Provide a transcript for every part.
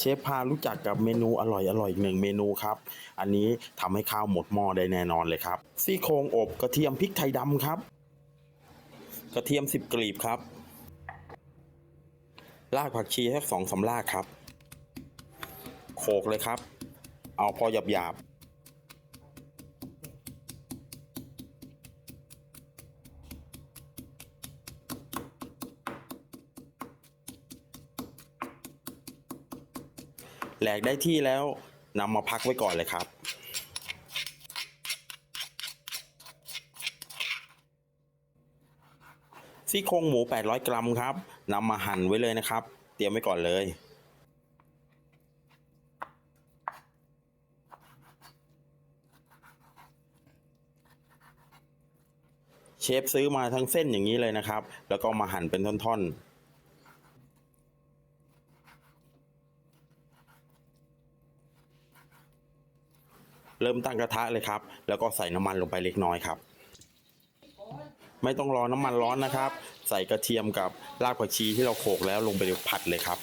เชฟพารู้จักกับเมนูอร่อยอร่อยอีกหนึ่งเมนูครับ อันนี้ทำให้ข้าวหมดหม้อได้แน่นอนเลยครับ ซี่โครงอบกระเทียมพริกไทยดำครับ กระเทียมสิบกลีบครับ รากผักชีสักสองสำรากครับ โขกเลยครับ เอาพอหยาบหยาบๆ แหลกได้ที่แล้วนำมาพักไว้ก่อนเลยครับ ซี่โครงหมู 800 กรัมครับนำมาหั่นไว้เลยนะครับ เตรียมไว้ก่อนเลย เชฟซื้อมาทั้งเส้นอย่างนี้เลยนะครับ แล้วก็มาหั่นเป็นท่อนๆ เริ่มตั้งกระทะเลยครับ แล้วก็ใส่น้ำมันลงไปเล็กน้อยครับ ไม่ต้องรอน้ำมันร้อนนะครับ ใส่กระเทียมกับรากผักชีที่เราโขลกแล้วลงไปผัดเลยครับ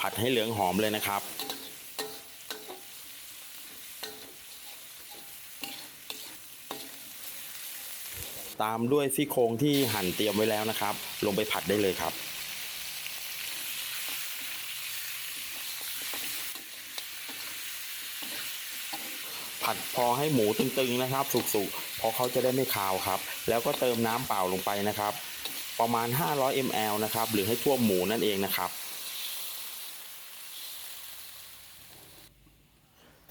ผัดให้เหลืองหอมเลยนะครับตามด้วยซี่โครงที่หั่นเตรียมไว้แล้วนะครับ ลงไปผัดได้เลยครับ ผัดพอให้หมูตึงๆนะครับ สุกๆเพราะเขาจะได้ไม่คาวครับ แล้วก็เติมน้ำเปล่าลงไปนะครับ ประมาณ 500 ml นะครับ หรือให้ท่วมหมูนั่นเองนะครับ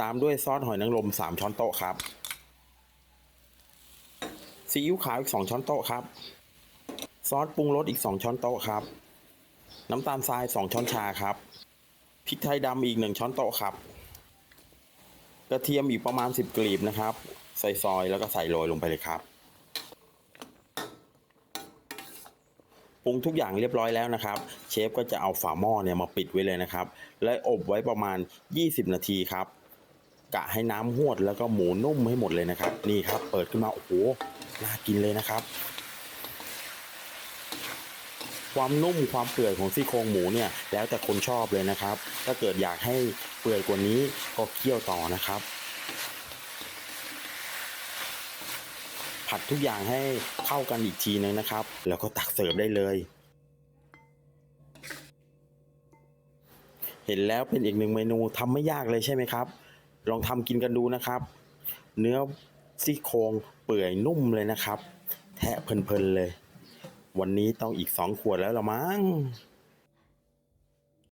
ตามด้วยซอสหอยนางรม 3 ช้อนโต๊ะครับ ซีอิ๊วขาวอีก 2 ช้อนโต๊ะครับ ซอสปรุงรสอีก 2 ช้อนโต๊ะครับ น้ำตาลทราย 2 ช้อนชาครับ พริกไทยดำอีก 1 ช้อนโต๊ะครับ กระเทียมอีกประมาณ 10 กลีบนะครับ ใส่ซอยแล้วก็ใส่โรยลงไปเลยครับปรุงทุกอย่างเรียบร้อยแล้วนะครับ เชฟก็จะเอาฝาหม้อเนี่ยมาปิดไว้เลยนะครับ และอบไว้ประมาณ 20 นาทีครับ กะให้น้ำหวดแล้วก็หมูนุ่มให้หมดเลยนะครับ นี่ครับ เปิดขึ้นมาโอ้โหน่ากินเลยนะครับ ความนุ่มความเปื่อยของซี่โครงหมูเนี่ยแล้วแต่คนชอบเลยนะครับ ถ้าเกิดอยากให้เปื่อยกว่านี้ก็เคี่ยวต่อนะครับ ผัดทุกอย่างให้เข้ากันอีกทีนึงนะครับ แล้วก็ตักเสิร์ฟได้เลย เห็นแล้วเป็นอีกหนึ่งเมนูทำไม่ยากเลยใช่ไหมครับ ลองทำกินกันดูนะครับ เนื้อซี่โครงเปื่อยนุ่มเลยนะครับ แทะเพลินๆเลย วันนี้ต้องอีกสองขวดแล้วละมั้ง